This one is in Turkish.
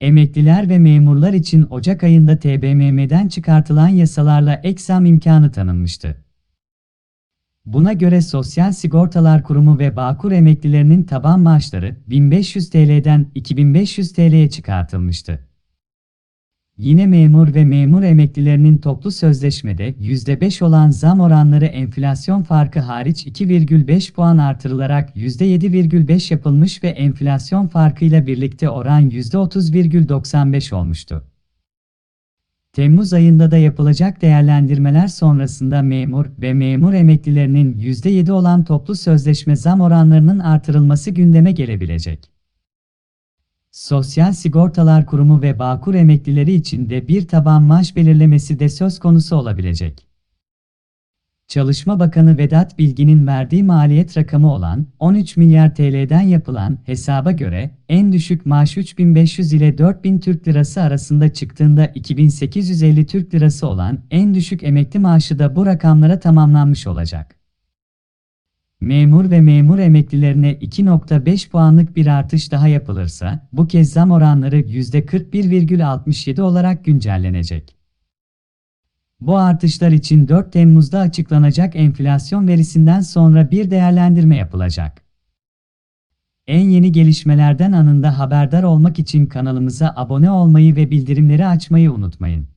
Emekliler ve memurlar için Ocak ayında TBMM'den çıkartılan yasalarla ek zam imkanı tanınmıştı. Buna göre Sosyal Sigortalar Kurumu ve Bağkur emeklilerinin taban maaşları 1500 TL'den 2500 TL'ye çıkartılmıştı. Yine memur ve memur emeklilerinin toplu sözleşmede %5 olan zam oranları enflasyon farkı hariç 2,5 puan artırılarak %7,5 yapılmış ve enflasyon farkıyla birlikte oran %30,95 olmuştu. Temmuz ayında da yapılacak değerlendirmeler sonrasında memur ve memur emeklilerinin %7 olan toplu sözleşme zam oranlarının artırılması gündeme gelebilecek. Sosyal Sigortalar Kurumu ve Bağkur emeklileri için de bir taban maaş belirlemesi de söz konusu olabilecek. Çalışma Bakanı Vedat Bilgin'in verdiği maliyet rakamı olan 13 milyar TL'den yapılan hesaba göre en düşük maaş 3500 ile 4000 Türk Lirası arasında çıktığında 2850 Türk Lirası olan en düşük emekli maaşı da bu rakamlara tamamlanmış olacak. Memur ve memur emeklilerine 2.5 puanlık bir artış daha yapılırsa, bu kez zam oranları %41,67 olarak güncellenecek. Bu artışlar için 4 Temmuz'da açıklanacak enflasyon verisinden sonra bir değerlendirme yapılacak. En yeni gelişmelerden anında haberdar olmak için kanalımıza abone olmayı ve bildirimleri açmayı unutmayın.